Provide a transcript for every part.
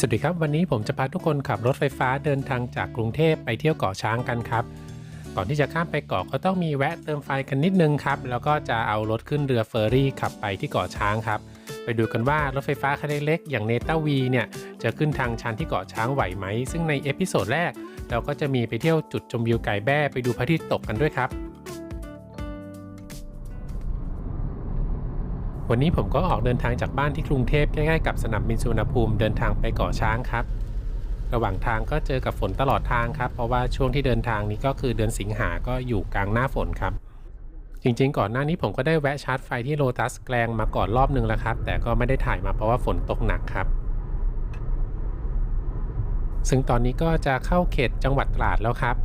สวัสดีครับ วันนี้ผมจะพาทุกคนขับรถไฟฟ้าเดินทางจากกรุงเทพไปเที่ยวเกาะช้างกันครับ ก่อนที่จะข้ามไปเกาะก็ต้องมีแวะเติมไฟกันนิดนึงครับ แล้วก็จะเอารถขึ้นเรือเฟอร์รี่ขับไปที่เกาะช้างครับ ไปดูกันว่ารถไฟฟ้าคันเล็กๆอย่างเนต้าวีเนี่ยจะขึ้นทางชันที่เกาะช้างไหวไหม ซึ่งในเอพิโซดแรกเราก็จะมีไปเที่ยวจุดชมวิวไก่แบ้ไปดูพระอาทิตย์ตกกันด้วยครับ วันนี้ผมก็ออกเดินทางจากบ้านที่กรุงเทพใกล้ๆกับสนามบินสุวรรณภูมิเดินทางไปเกาะช้างครับ ระหว่างทางก็เจอกับฝนตลอดทางครับ เพราะว่าช่วงที่เดินทางนี้ก็คือเดือนสิงหาก็อยู่กลางหน้าฝนครับ จริงๆ ก่อนหน้านี้ผมก็ได้แวะชาร์จไฟที่โลตัสแกลงมาก่อนรอบนึงแล้วครับ แต่ก็ไม่ได้ถ่ายมาเพราะว่าฝนตกหนักครับ ซึ่งตอนนี้ก็จะเข้าเขตจังหวัดตราดแล้วครับ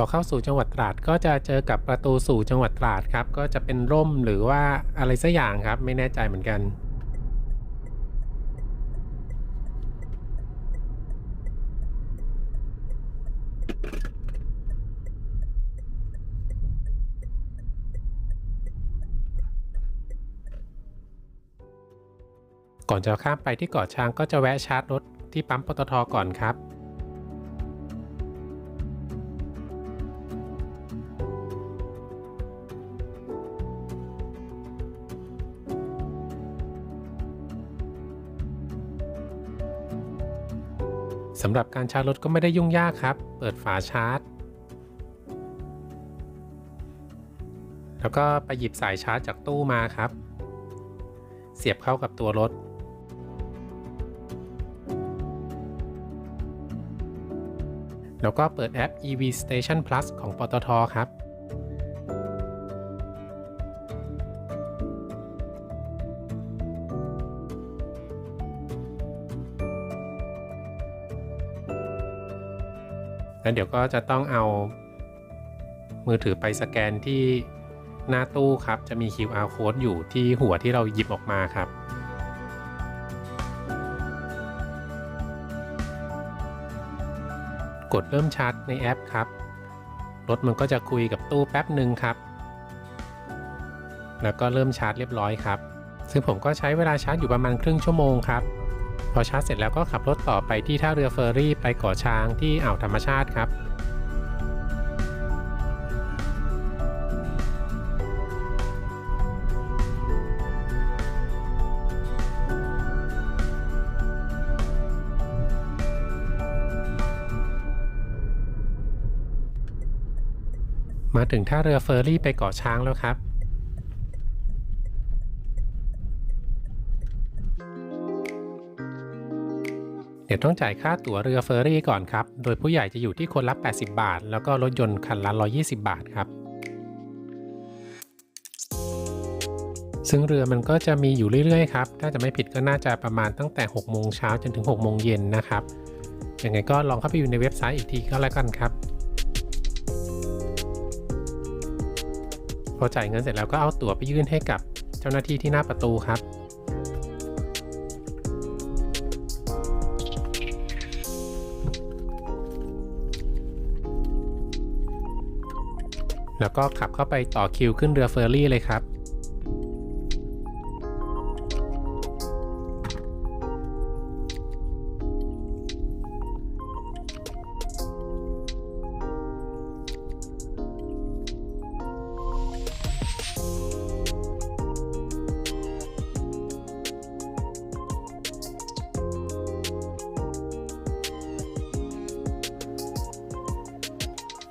พอเข้าสู่จังหวัดตราดก็จะเจอกับประตูสู่จังหวัดตราดครับ ก็จะเป็นร่มหรือว่าอะไรสักอย่างครับ ไม่แน่ใจเหมือนกันก่อนจะข้ามไปที่เกาะช้างก็จะแวะชาร์จรถที่ปั๊มปตทก่อนครับำหรับการชาร์จรถก็ไม่ได้ยุ่งยากครับ เปิดฝาชาร์จ แล้วก็ไปหยิบสายชาร์จจากตู้มาครับ เสียบเข้ากับตัวรถ แล้วก็เปิดแอป EV Station Plus ของปตทครับ แล้วเดี๋ยวก็จะต้องเอามือถือไปสแกนที่หน้าตู้ครับ จะมี QR code อยู่ที่หัวที่เราหยิบออกมาครับ กดเริ่มชาร์จในแอปครับ รถมันก็จะคุยกับตู้แป๊บหนึ่งครับ แล้วก็เริ่มชาร์จเรียบร้อยครับ ซึ่งผมก็ใช้เวลาชาร์จอยู่ประมาณครึ่งชั่วโมงครับ อชาร์จเสร็จแล้วก็ขับรถต่อไปที่ท่าเรือเฟอร์รี่ไปเกาะช้างที่อ่าวธรรมชาติครับมาถึงท่าเรือเฟอร์รี่ไปเกาะช้างแล้วครับ เดี๋ยวต้องจ่ายค่าตั๋วเรือเฟอร์รี่ก่อนครับ โดยผู้ใหญ่จะอยู่ที่คนละ 80 บาท แล้วก็รถยนต์คันละ 120 บาทครับ ซึ่งเรือมันก็จะมีอยู่เรื่อยๆครับ ถ้าจะไม่ผิดก็น่าจะประมาณตั้งแต่ 6 โมงเช้าจนถึง 6 โมงเย็นนะครับ ยังไงก็ลองเข้าไปอยู่ในเว็บไซต์อีกทีก็แล้วกันครับ พอจ่ายเงินเสร็จแล้วก็เอาตั๋วไปยื่นให้กับเจ้าหน้าที่ที่หน้าประตูครับ แล้วก็ขับเข้าไปต่อคิวขึ้นเรือเฟอร์รี่เลยครับ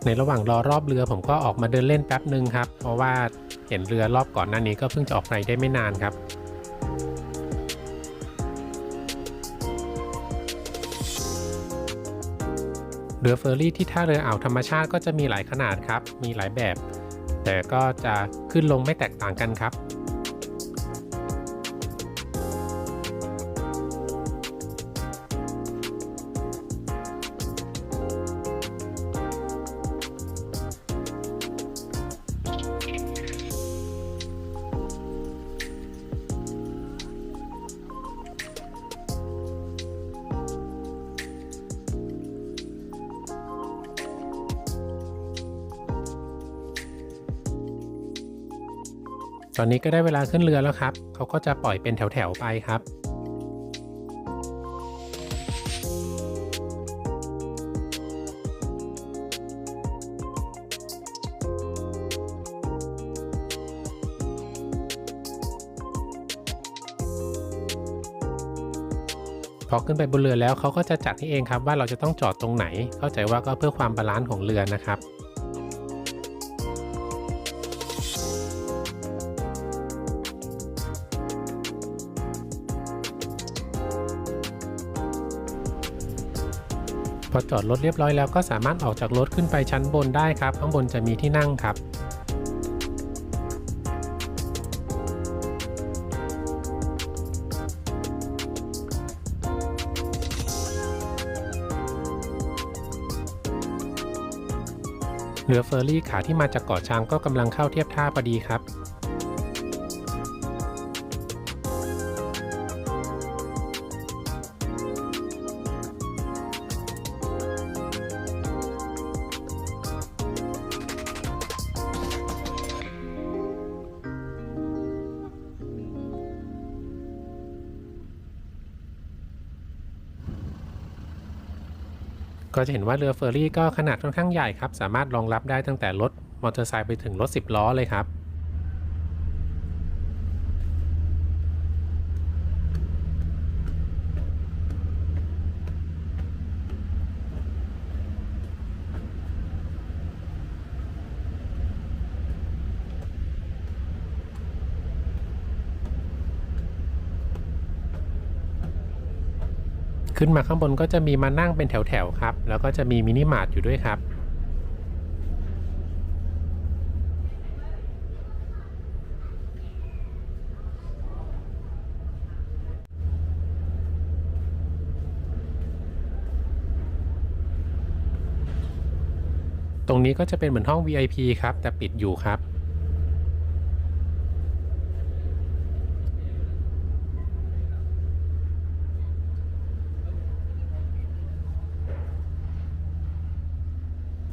ในระหว่างรอรอบเรือผมก็ออกมาเดินเล่นแป๊บหนึ่งครับ เพราะว่าเห็นเรือรอบก่อนหน้านี้ก็เพิ่งจะออกไปได้ไม่นานครับเรือเฟอร์รี่ที่ท่าเรืออ่าวธรรมชาติก็จะมีหลายขนาดครับ มีหลายแบบ แต่ก็จะขึ้นลงไม่แตกต่างกันครับ ตอนนี้ก็ได้เวลาขึ้นเรือแล้วครับ เขาก็จะปล่อยเป็นแถวๆไปครับ พอขึ้นไปบนเรือแล้วเขาก็จะจัดให้เองครับว่าเราจะต้องจอดตรงไหน เข้าใจว่าก็เพื่อความบาลานซ์ของเรือนะครับ พอจอดรถเรียบร้อยแล้วก็สามารถออกจากรถขึ้นไปชั้นบนได้ครับ ข้างบนจะมีที่นั่งครับ เรือเฟอร์รี่ขาที่มาจากเกาะช้างก็กำลังเข้าเทียบท่าพอดีครับ ก็จะเห็นว่าเรือเฟอร์รี่ก็ขนาดค่อนข้างใหญ่ครับ สามารถรองรับได้ตั้งแต่รถมอเตอร์ไซค์ไปถึงรถ 10 ล้อเลยครับ ขึ้นมาข้างบนก็จะมีมานั่งเป็นแถวๆครับ แล้วก็จะมีมินิมาร์ทอยู่ด้วยครับ ตรงนี้ก็จะเป็นเหมือนห้อง VIP ครับ แต่ปิดอยู่ครับ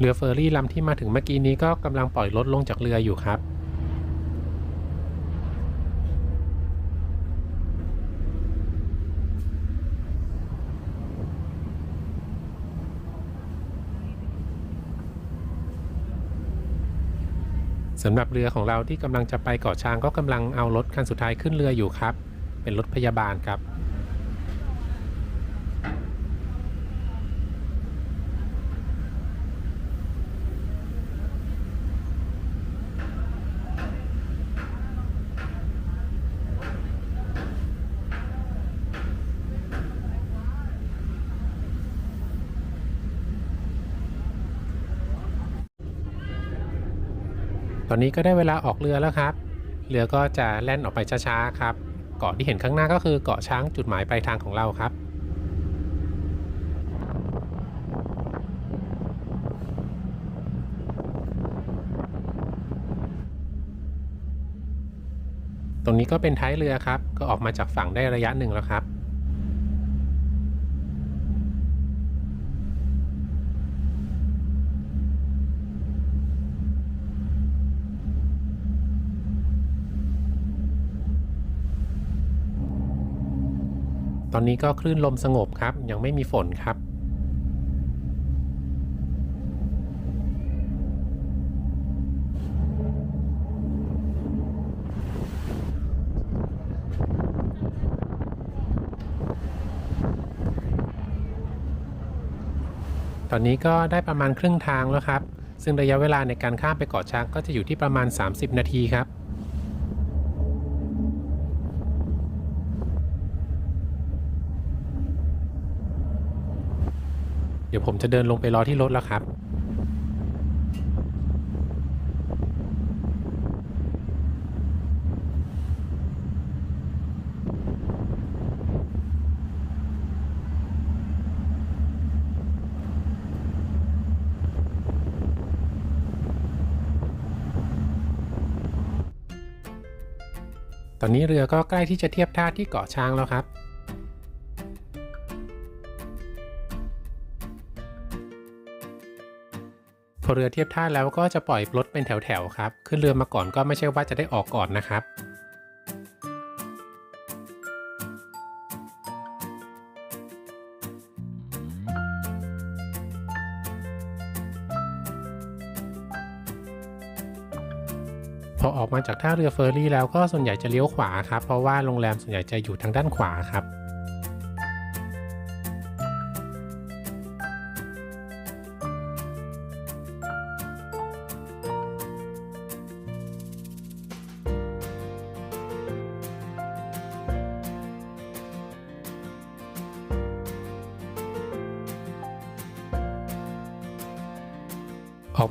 รือเฟอร์รี่ลำที่มาถึงเมื่อกี้นี้ก็กำลังปล่อยรถลงจากเรืออยู่ครับ สำหรับเรือของเราที่กำลังจะไปเกาะช้างก็กำลังเอารถคันสุดท้ายขึ้นเรืออยู่ครับ เป็นรถพยาบาลครับ อนนี้ก็ได้เวลาออกเรือแล้วครับ เรือก็จะแล่นออกไปช้าๆครับ เกาะที่เห็นข้างหน้าก็คือเกาะช้างจุดหมายปลายทางของเราครับตรงนี้ก็เป็นท้ายเรือครับ ก็ออกมาจากฝั่งได้ระยะหนึ่งแล้วครับ ตอนนี้ก็คลื่นลมสงบครับ ยังไม่มีฝนครับ ตอนนี้ก็ได้ประมาณครึ่งทางแล้วครับ ซึ่งระยะเวลาในการข้ามไปเกาะช้างก็จะอยู่ที่ประมาณ 30 นาทีครับ ดี๋ยวผมจะเดินลงไปรอที่รถแล้วครับตอนนี้เรือก็ใกล้ที่จะเทียบท่าที่เกาะช้างแล้วครับ เรือเทียบท่าแล้วก็จะปล่อยรถเป็นแถวๆครับ ขึ้นเรือมาก่อนก็ไม่ใช่ว่าจะได้ออกก่อนนะครับพอออกมาจากท่าเรือเฟอร์รี่แล้วก็ส่วนใหญ่จะเลี้ยวขวาครับ เพราะว่าโรงแรมส่วนใหญ่จะอยู่ทางด้านขวาครับ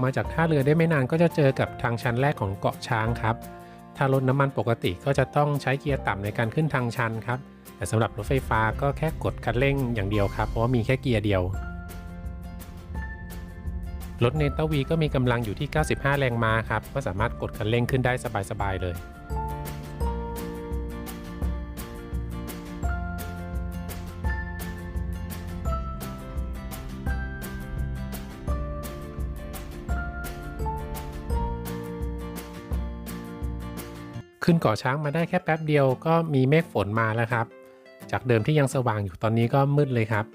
มาจากท่าเรือได้ไม่นานก็จะเจอกับทางชันแรกของเกาะช้างครับถ้ารถน้ำมันปกติก็จะต้องใช้เกียร์ต่ำในการขึ้นทางชันครับ แต่สำหรับรถไฟฟ้าก็แค่กดคันเร่งอย่างเดียวครับ เพราะว่ามีแค่เกียร์เดียว รถเนตาวีก็มีกำลังอยู่ที่ 95 แรงม้าครับ ก็สามารถกดคันเร่งขึ้นได้สบายๆเลย ขึ้นเกาะช้างมาได้แค่แป๊บเดียวก็มีเมฆฝนมาแล้วครับ จากเดิมที่ยังสว่างอยู่ตอนนี้ก็มืดเลยครับ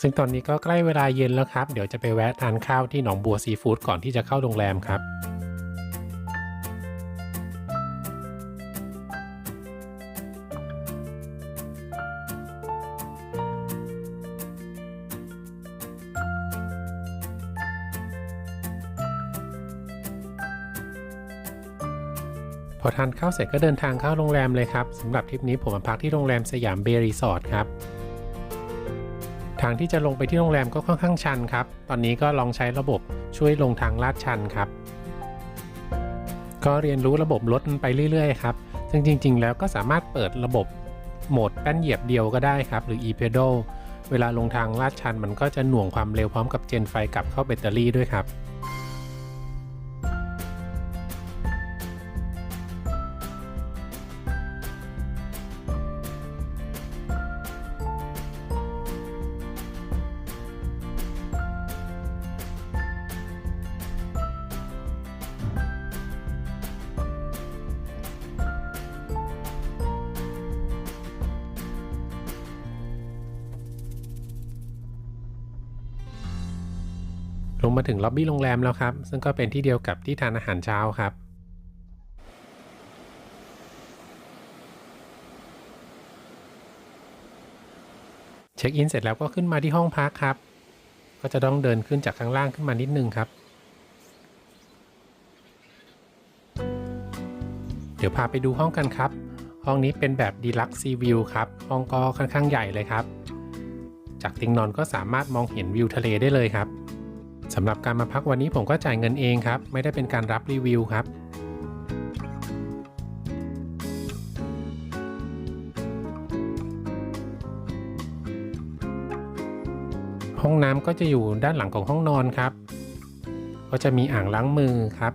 ซึ่งตอนนี้ก็ใกล้เวลาเย็นแล้วครับ เดี๋ยวจะไปแวะทานข้าวที่หนองบัวซีฟู้ดก่อนที่จะเข้าโรงแรมครับ พอทานข้าวเสร็จก็เดินทางเข้าโรงแรมเลยครับสำหรับทริปนี้ผมมาพักที่โรงแรมสยามเบรีสอร์ทครับทางที่จะลงไปที่โรงแรมก็ค่อนข้างชันครับ ตอนนี้ก็ลองใช้ระบบช่วยลงทางลาดชันครับ ก็เรียนรู้ระบบรถไปเรื่อยๆครับ ซึ่งจริง ๆ แล้วก็สามารถเปิดระบบโหมดแป้นเหยียบเดียวก็ได้ครับ หรือ e-pedal เวลาลงทางลาดชันมันก็จะหน่วงความเร็วพร้อมกับเจนไฟกลับเข้าแบตเตอรี่ด้วยครับ อบบี้โรงแรมแล้วครับ ซึ่งก็เป็นที่เดียวกับที่ทานอาหารเช้าครับ เช็คอินเสร็จแล้วก็ขึ้นมาที่ห้องพักครับ ก็จะต้องเดินขึ้นจากข้างล่างขึ้นมานิดนึงครับเดี๋ยวพาไปดูห้องกันครับ ห้องนี้เป็นแบบดีลักซ์ซีวิวครับ ห้องก็ค่อนข้างใหญ่เลยครับ จากเตียงนอนก็สามารถมองเห็นวิวทะเลได้เลยครับ สำหรับการมาพักวันนี้ผมก็จ่ายเงินเองครับ ไม่ได้เป็นการรับรีวิวครับห้องน้ำก็จะอยู่ด้านหลังของห้องนอนครับ ก็จะมีอ่างล้างมือครับ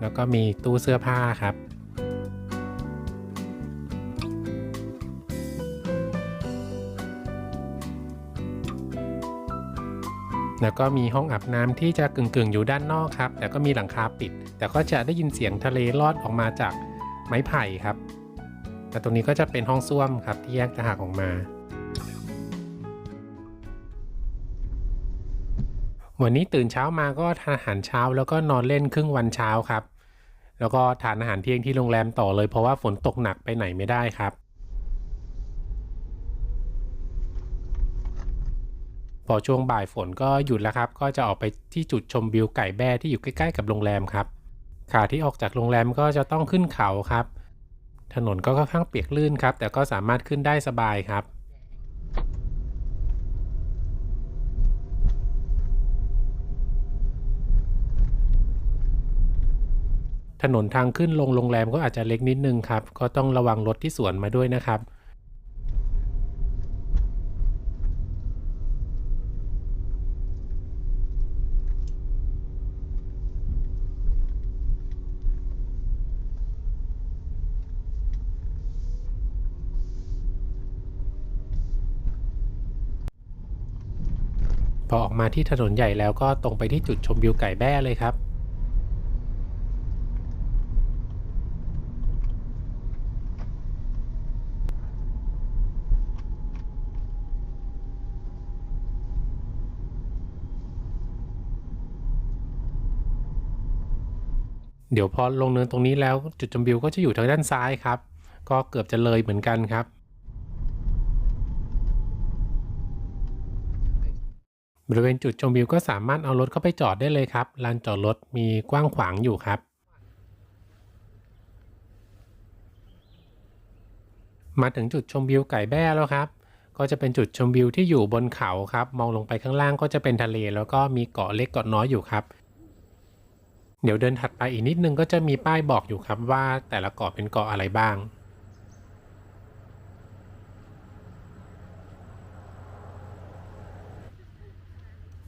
แล้วก็มีตู้เสื้อผ้าครับ แล้วก็มีห้องอาบน้ำที่จะกึ่งๆ อยู่ด้านนอกครับ แต่ก็มีหลังคาปิด แต่ก็จะได้ยินเสียงทะเลลอดออกมาจากไม้ไผ่ครับ แต่ตรงนี้ก็จะเป็นห้องส้วมครับที่แยกต่างหากออกมาวันนี้ตื่นเช้ามาก็ทานอาหารเช้าแล้วก็นอนเล่นครึ่งวันเช้าครับ แล้วก็ทานอาหารเที่ยงที่โรงแรมต่อเลยเพราะว่าฝนตกหนักไปไหนไม่ได้ครับ พอช่วงบ่ายฝนก็หยุดแล้วครับ ก็จะออกไปที่จุดชมวิวไก่แบ้ที่อยู่ใกล้ๆกับโรงแรมครับ ขาที่ออกจากโรงแรมก็จะต้องขึ้นเขาครับ ถนนก็ค่อนข้างเปียกลื่นครับ แต่ก็สามารถขึ้นได้สบายครับถนนทางขึ้นลงโรงแรมก็อาจจะเล็กนิดนึงครับ ก็ต้องระวังรถที่สวนมาด้วยนะครับ อออกมาที่ถนนใหญ่แล้วก็ตรงไปที่จุดชมวิวไก่แบ้เลยครับเดี๋ยวพอลงเนินตรงนี้แล้วจุดชมวิวก็จะอยู่ทางด้านซ้ายครับ ก็เกือบจะเลยเหมือนกันครับ บริเวณจุดชมวิวก็สามารถเอารถเข้าไปจอดได้เลยครับลานจอดรถมีกว้างขวางอยู่ครับ มาถึงจุดชมวิวไก่แบ้แล้วครับ ก็จะเป็นจุดชมวิวที่อยู่บนเขาครับ มองลงไปข้างล่างก็จะเป็นทะเล แล้วก็มีเกาะเล็กเกาะน้อยอยู่ครับ เดี๋ยวเดินถัดไปอีกนิดนึงก็จะมีป้ายบอกอยู่ครับว่าแต่ละเกาะเป็นเกาะอะไรบ้าง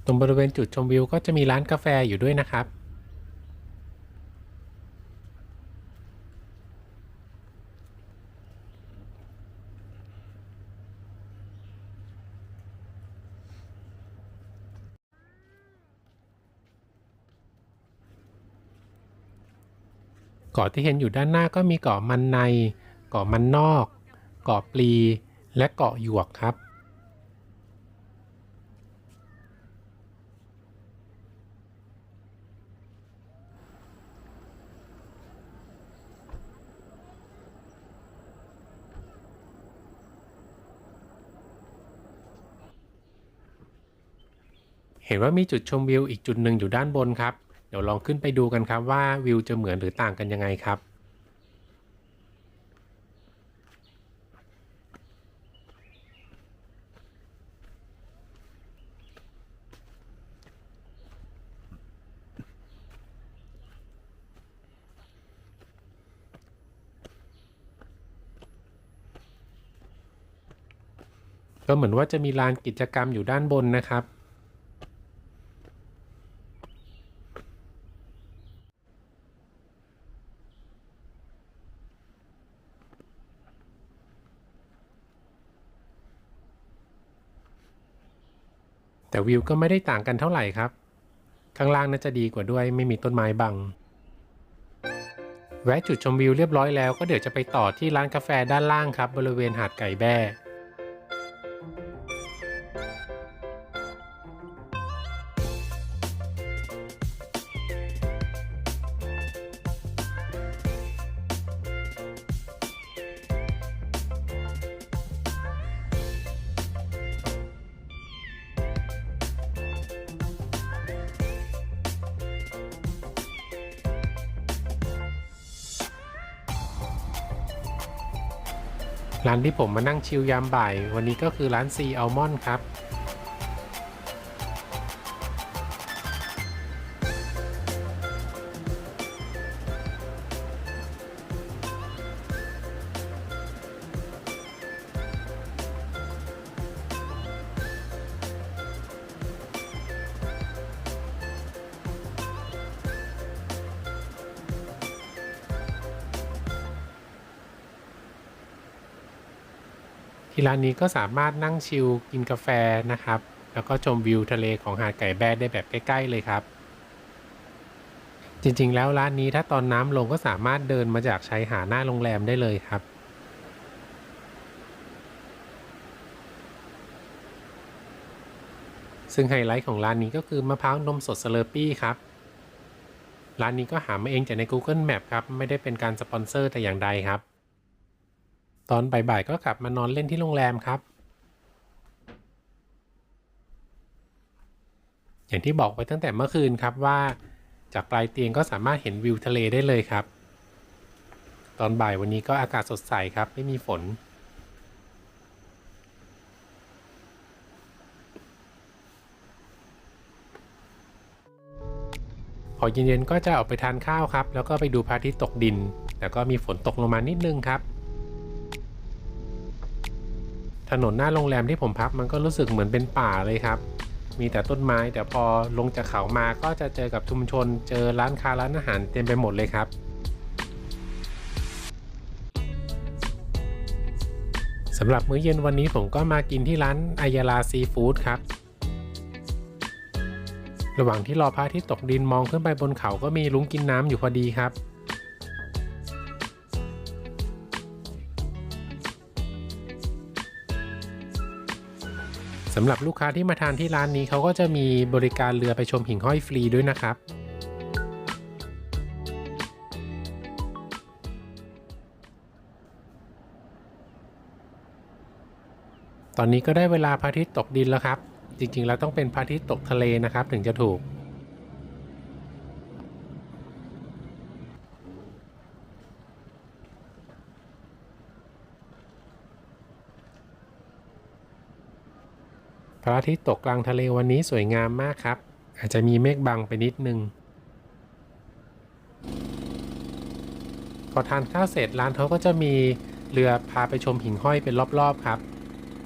ตรงบริเวณจุดชมวิวก็จะมีร้านกาแฟอยู่ด้วยนะครับ เกาะที่เห็นอยู่ด้านหน้าก็มีเกาะมันใน เกาะมันนอก เกาะปลี และเกาะหยวกครับ เห็นว่ามีจุดชมวิวอีกจุดหนึ่งอยู่ด้านบนครับ เดี๋ยวลองขึ้นไปดูกันครับว่าวิวจะเหมือนหรือต่างกันยังไงครับก็เหมือนว่าจะมีลานกิจกรรมอยู่ด้านบนนะครับ วิวก็ไม่ได้ต่างกันเท่าไหร่ครับ ข้างล่างน่าจะดีกว่าด้วยไม่มีต้นไม้บัง แวะจุดชมวิวเรียบร้อยแล้วก็เดี๋ยวจะไปต่อที่ร้านกาแฟด้านล่างครับ บริเวณหาดไก่แบ้ ร้านที่ผมมานั่งชิลยามบ่าย วันนี้ก็คือร้านซีอัลมอนครับ ที่ร้านนี้ก็สามารถนั่งชิลกินกาแฟนะครับ แล้วก็ชมวิวทะเลของหาดไก่แบ้ได้แบบใกล้ ๆ เลยครับ จริงๆ แล้วร้านนี้ถ้าตอนน้ำลงก็สามารถเดินมาจากชายหาดหน้าโรงแรมได้เลยครับซึ่งไฮไลท์ของร้านนี้ก็คือมะพร้าวนมสดสเลอร์ปี้ครับ ร้านนี้ก็หามาเองจากใน Google Map ครับ ไม่ได้เป็นการสปอนเซอร์แต่อย่างใดครับ ตอนบ่ายๆก็กลับมานอนเล่นที่โรงแรมครับ อย่างที่บอกไว้ตั้งแต่เมื่อคืนครับว่า จากปลายเตียงก็สามารถเห็นวิวทะเลได้เลยครับ ตอนบ่ายวันนี้ก็อากาศสดใสครับ ไม่มีฝนพอเย็นๆก็จะออกไปทานข้าวครับ แล้วก็ไปดูพระอาทิตย์ตกดิน แต่ก็มีฝนตกลงมานิดนึงครับ ถนนหน้าโรงแรมที่ผมพักมันก็รู้สึกเหมือนเป็นป่าเลยครับ มีแต่ต้นไม้แต่พอลงจากเขามาก็จะเจอกับชุมชน เจอร้านค้าร้านอาหารเต็มไปหมดเลยครับ สำหรับมื้อเย็นวันนี้ผมก็มากินที่ร้านอายาลาซีฟู้ดครับ ระหว่างที่รอพระอาทิตย์ตกดินมองขึ้นไปบนเขาก็มีลุงกินน้ำอยู่พอดีครับ สำหรับลูกค้าที่มาทานที่ร้านนี้เขาก็จะมีบริการเรือไปชมหิ่งห้อยฟรีด้วยนะครับ ตอนนี้ก็ได้เวลาพระอาทิตย์ตกดินแล้วครับ จริงๆ แล้วต้องเป็นพระอาทิตย์ตกทะเลนะครับ ถึงจะถูก ระอาทิตย์ตกกลางทะเลวันนี้สวยงามมากครับ อาจจะมีเมฆบังไปนิดนึงพอทานข้าวเสร็จร้านเขาก็จะมีเรือพาไปชมหิ่งห้อยเป็นรอบๆครับ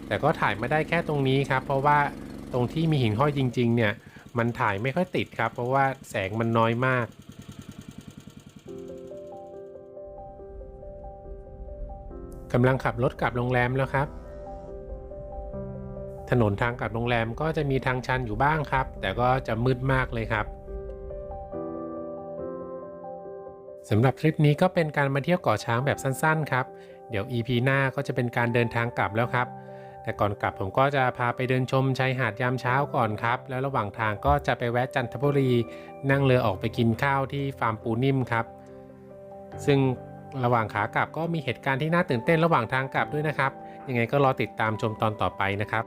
แต่ก็ถ่ายไม่ได้แค่ตรงนี้ครับ เพราะว่าตรงที่มีหิ่งห้อยจริง ๆ เนี่ย มันถ่ายไม่ค่อยติดครับ เพราะว่าแสงมันน้อยมากกำลังขับรถกลับโรงแรมแล้วครับ ถนนทางกลับโรงแรมก็จะมีทางชันอยู่บ้างครับ แต่ก็จะมืดมากเลยครับสำหรับทริปนี้ก็เป็นการมาเที่ยวเกาะช้างแบบสั้นๆครับ เดี๋ยว EP หน้าก็จะเป็นการเดินทางกลับแล้วครับ แต่ก่อนกลับผมก็จะพาไปเดินชมชายหาดยามเช้าก่อนครับ แล้วระหว่างทางก็จะไปแวะจันทบุรี นั่งเรือออกไปกินข้าวที่ฟาร์มปูนิ่มครับ ซึ่งระหว่างขากลับก็มีเหตุการณ์ที่น่าตื่นเต้นระหว่างทางกลับด้วยนะครับ ยังไงก็รอติดตามชมตอนต่อไปนะครับ